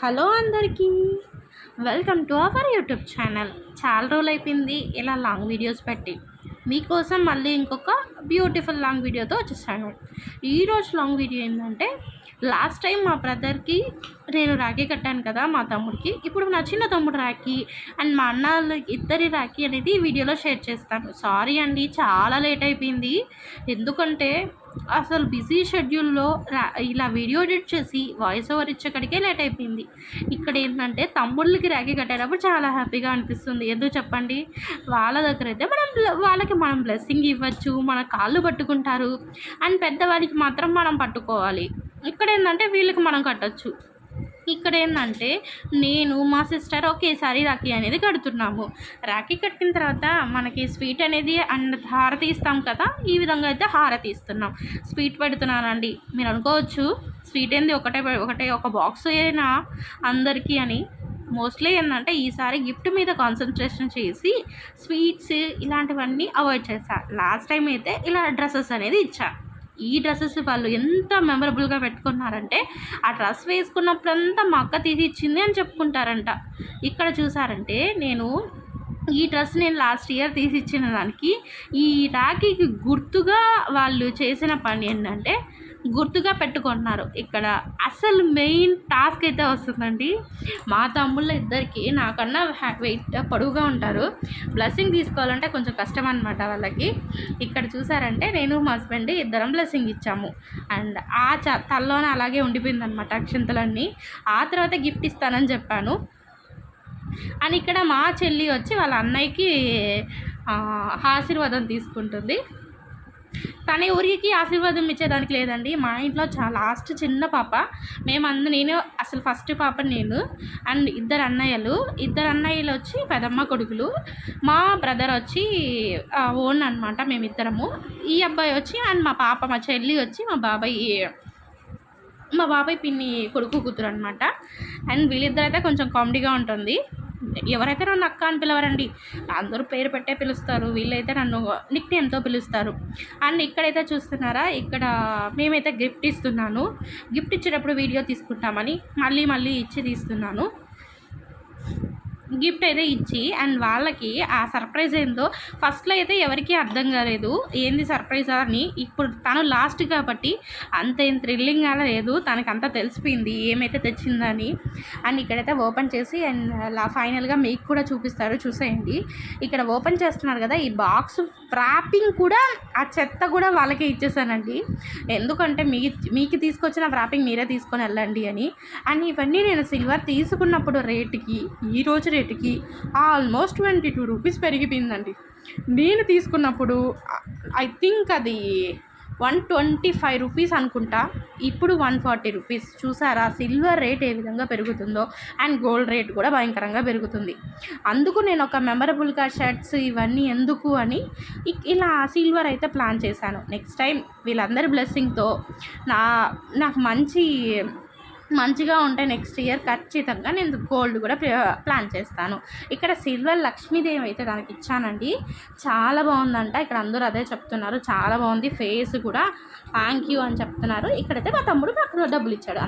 Hello అందరికీ. Welcome to our YouTube channel. చాలా రోజులు అయిపోయింది ఇలా లాంగ్ వీడియోస్ పెట్టి. మీకోసం మళ్ళీ ఇంకొక బ్యూటిఫుల్ లాంగ్ వీడియోతో వచ్చేసాను. ఈరోజు లాంగ్ వీడియో ఏంటంటే లాస్ట్ టైం మా బ్రదర్కి నేను రాఖీ కట్టాను కదా మా తమ్ముడికి. ఇప్పుడు నా చిన్న తమ్ముడు రాఖీ అండ్ మా అన్న ఇద్దరి రాఖీ అనేది ఈ వీడియోలో షేర్ చేస్తాను. సారీ అండి చాలా లేట్ అయిపోయింది. ఎందుకంటే అసలు బిజీ షెడ్యూల్లో ఇలా వీడియో ఎడిట్ చేసి వాయిస్ ఓవర్ ఇచ్చేకడికే లేట్ అయిపోయింది. ఇక్కడ ఏంటంటే తమ్ముళ్ళకి ర్యాకీ కట్టేటప్పుడు చాలా హ్యాపీగా అనిపిస్తుంది. ఎందుకు చెప్పండి? వాళ్ళ దగ్గర అయితే మనం వాళ్ళకి మనం బ్లెస్సింగ్ ఇవ్వచ్చు మన కాళ్ళు పట్టుకుంటారు అండ్ పెద్దవాళ్ళకి మాత్రం మనం పట్టుకోవాలి. ఇక్కడ ఏంటంటే వీళ్ళకి మనం కట్టచ్చు. ఇక్కడ ఏంటంటే నేను మా సిస్టర్ ఒకేసారి రాఖీ అనేది కడుతున్నాము. రాఖీ కట్టిన తర్వాత మనకి స్వీట్ అనేది అండ్ హారతి ఇస్తాం కదా ఈ విధంగా అయితే హారతి ఇస్తున్నాం. స్వీట్ పెడుతున్నానండి. మీరు అనుకోవచ్చు స్వీట్ ఏంది? ఒకటే ఒకటే ఒక బాక్స్ అయినా అందరికీ అని. మోస్ట్లీ ఏంటంటే ఈసారి గిఫ్ట్ మీద కాన్సన్ట్రేషన్ చేసి స్వీట్స్ ఇలాంటివన్నీ అవాయిడ్ చేశాను లాస్ట్ టైం అయితే ఇలా డ్రెస్సెస్ అనేది ఇచ్చాను ఈ డ్రెస్సెస్ వాళ్ళు ఎంత మెమరబుల్గా పెట్టుకున్నారంటే ఆ డ్రెస్ వేసుకున్నప్పుడంతా మా అక్క తీసి ఇచ్చింది అని చెప్పుకుంటారంట. ఇక్కడ చూసారంటే నేను ఈ డ్రెస్ నేను లాస్ట్ ఇయర్ తీసి ఇచ్చిన దానికి ఈ రాఖీకి గుర్తుగా వాళ్ళు చేసిన పని ఏంటంటే గుర్తుగా పెట్టుకుంటున్నారు. ఇక్కడ అసలు మెయిన్ టాస్క్ అయితే వస్తుందండి. మా తమ్ముళ్ళ ఇద్దరికి నాకన్నా వెయిట్ పొడుగుగా ఉంటారు. బ్లెస్సింగ్ తీసుకోవాలంటే కొంచెం కష్టం అనమాట వాళ్ళకి. ఇక్కడ చూసారంటే నేను మా హస్బెండ్ ఇద్దరం బ్లెస్సింగ్ ఇచ్చాము. అండ్ ఆ చ తల్లోనే అలాగే ఉండిపోయింది అనమాట అక్షింతలన్నీ. ఆ తర్వాత గిఫ్ట్ ఇస్తానని చెప్పాను. అండ్ ఇక్కడ మా చెల్లి వచ్చి వాళ్ళ అన్నయ్యకి ఆశీర్వాదం తీసుకుంటుంది. తన ఊరికి ఆశీర్వాదం ఇచ్చేదానికి లేదండి. మా ఇంట్లో చాలా లాస్ట్ చిన్న పాప. మేమందరూ నేను అసలు ఫస్ట్ పాప నేను. అండ్ ఇద్దరు అన్నయ్యలు. ఇద్దరు అన్నయ్యలు వచ్చి పెదమ్మ కొడుకులు. మా బ్రదర్ వచ్చి ఓన్ అనమాట మేమిద్దరము. ఈ అబ్బాయి వచ్చి అండ్ మా పాప మా చెల్లి వచ్చి మా బాబాయ్ మా బాబాయ్ పిన్ని కొడుకు కూతురు అనమాట అండ్ వీళ్ళిద్దరైతే కొంచెం కామెడీగా ఉంటుంది. ఎవరైతే నన్ను అక్క అని పిలవరండి అందరూ పేరు పెట్టే పిలుస్తారు వీళ్ళైతే నన్ను నిక్ నేమ్తో పిలుస్తారు. అండ్ ఇక్కడైతే చూస్తున్నారా ఇక్కడ మేమైతే గిఫ్ట్ ఇస్తున్నాను. గిఫ్ట్ ఇచ్చేటప్పుడు వీడియో తీసుకుంటామని మళ్ళీ మళ్ళీ ఇచ్చి తీస్తున్నాను. గిఫ్ట్ అయితే ఇచ్చి అండ్ వాళ్ళకి ఆ సర్ప్రైజ్ ఏందో ఫస్ట్లో అయితే ఎవరికీ అర్థం కాలేదు. ఏంది సర్ప్రైజ్ అని ఇప్పుడు తను లాస్ట్ కాబట్టి అంత ఏం థ్రిల్లింగ్ అలా లేదు. తనకు అంతా తెలిసిపోయింది. ఏమైతే తెచ్చిందని అండ్ ఇక్కడైతే ఓపెన్ చేసి అండ్ ఫైనల్గా మీకు కూడా చూపిస్తారు. చూసేయండి. ఇక్కడ ఓపెన్ చేస్తున్నారు కదా ఈ బాక్స్ వ్రాపింగ్ కూడా ఆ చెత్త కూడా వాళ్ళకే ఇచ్చేసానండి. ఎందుకంటే మీ మీకు తీసుకొచ్చిన వ్రాపింగ్ మీరే తీసుకొని వెళ్ళండి అని. అండ్ ఇవన్నీ నేను సిల్వర్ తీసుకున్నప్పుడు రేటుకి ఈరోజు రేటుకి ఆల్మోస్ట్ ట్వంటీ టూ రూపీస్ పెరిగిపోయిందండి. నేను తీసుకున్నప్పుడు ఐ థింక్ అది వన్ ట్వంటీ ఫైవ్ రూపీస్ అనుకుంటా. ఇప్పుడు వన్ ఫార్టీ రూపీస్. చూసారా? సిల్వర్ రేట్ ఏ విధంగా పెరుగుతుందో అండ్ గోల్డ్ రేట్ కూడా భయంకరంగా పెరుగుతుంది. అందుకు నేను ఒక మెమరబుల్గా షర్ట్స్ ఇవన్నీ ఎందుకు అని ఇలా సిల్వర్ అయితే ప్లాన్ చేశాను. నెక్స్ట్ టైం వీళ్ళందరి బ్లెస్సింగ్తో నా నాకు మంచి మంచిగా ఉంటే నెక్స్ట్ ఇయర్ ఖచ్చితంగా నేను గోల్డ్ కూడా ప్లాన్ చేస్తాను. ఇక్కడ సిల్వర్ లక్ష్మీదేవి అయితే దానికి ఇచ్చానండి. చాలా బాగుందంట. ఇక్కడ అందరూ అదే చెప్తున్నారు. చాలా బాగుంది. ఫేస్ కూడా. థ్యాంక్ యూ అని చెప్తున్నారు. ఇక్కడైతే మా తమ్ముడు నాకు డబ్బులు ఇచ్చాడు.